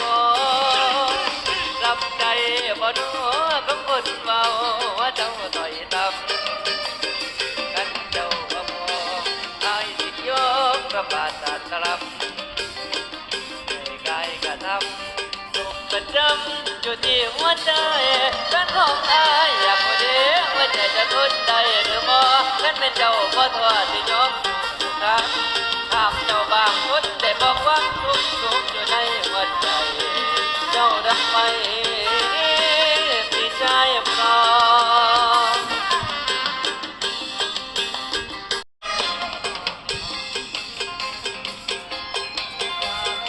บ่รับใจบ่ดูของคนเว้าว่าเจ้าต่อยตำกันเจ้าบ่พออายสิยกพระบบาทตรัสรับให้กายกระทำสุขประจำอยู่ที่หัวใจฉันของอายอยากบ่เด้ว่าใจจะทนได้หรือบ่ฉันเป็นเจ้าบ่ทอดที่ยอม กไปพี่ชายพร้อม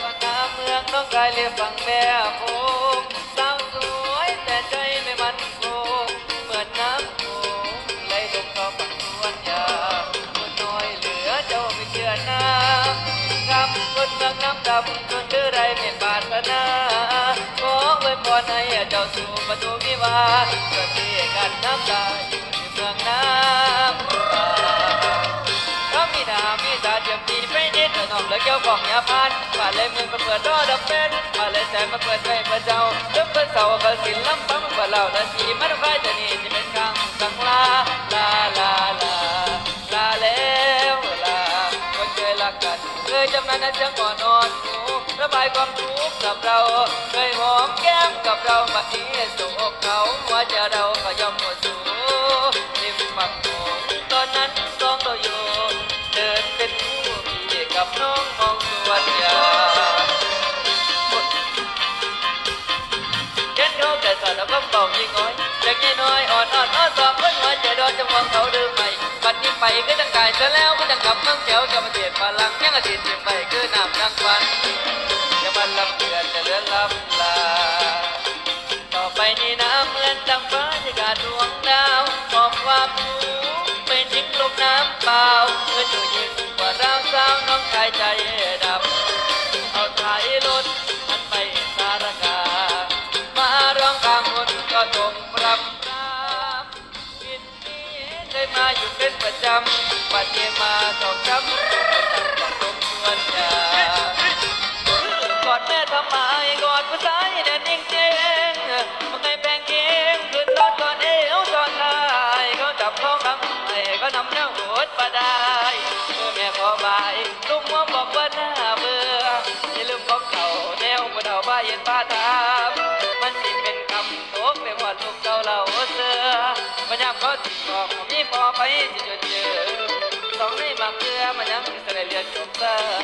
ว่าน้ำเมืองต้องกายเรียฟังแม่ภูมิสาวสวยแต่ใจไม่มันคงเหมือนน้ำโขงไหลลงเข้าฝั่งสวนยาคนน้อยเหลือเจ้าไม่เชื่อน้ำคำคนเมืองน้ำดำคน ว้พรให้เจ้าสู่ประตูวิวาสติกันน้ำตาอยู่ที่เมืองน้ำตาก็มีดามีตาเจียมดีไปนิดเธอน้องเลยเกี่ยวของยาพันป่าเลยมึงมาเปิดรอดับเป็นป่าเลยใจมาเปิดใจเปิดเจ้าเริ่มเปิดเสาเปิดสินลำปังเปิดเหล่านาทีมาดูใครจะนี่จะเป็นกลางสังลาลาลาลาลาแล้วลาคนเคยรักกัน เคยจำนั้นนั้นจะก่อนนอนหูระบายความทุกข์กับเราเคยหอมแก้มกับเรามาอีสุกเขาว่าจะเราก็ยอมหมดสูริมฝั่งโขงตอนนั้นสองเราอยู่เดินเป็นผู้พี่กับน้องมองสวนยาเห็นเขาแต่สอนแล้วก็เบายิ่งน้อยเล็กยี่น้อยอ่อนอ่อนอ่อนสอบเพิ่งหัวใจโดนจะมองเขาเดื้อไปปัดนี้ไปก็จังกายซะแล้วก็จังกลับเมืองแถวจะมาเสียพลัง ไปนี้น้ำเหมือนดังฟ้าที่กาดดวงดาวมองความรู้ไปทิ้งลมน้ำเปล่าเมื่ออยู่ยิ่งกว่าเราสาวน้องชายใจดำเอาถ่ายรถมันไปสารกา มาร้องกลางหนก็ตรงปรับรามกินนี้เคยมาอยู่เป็นประจำปัจเจมาสองช้ำ ดบ่ได้เมื่อแม่ขอบายลุงมองบอกว่าหน้าเบื่ออย่าลืมบอกเขาแนวบ่เดาบ้าเย็นป้าทามมันสิเป็นคำโตกไปว่าลูกเก่าเราเสือมันยามเขาติดบอกมีพอไปจะจนเจอสองในมาเกลือมันยังสลายเลือดจุกเบอร์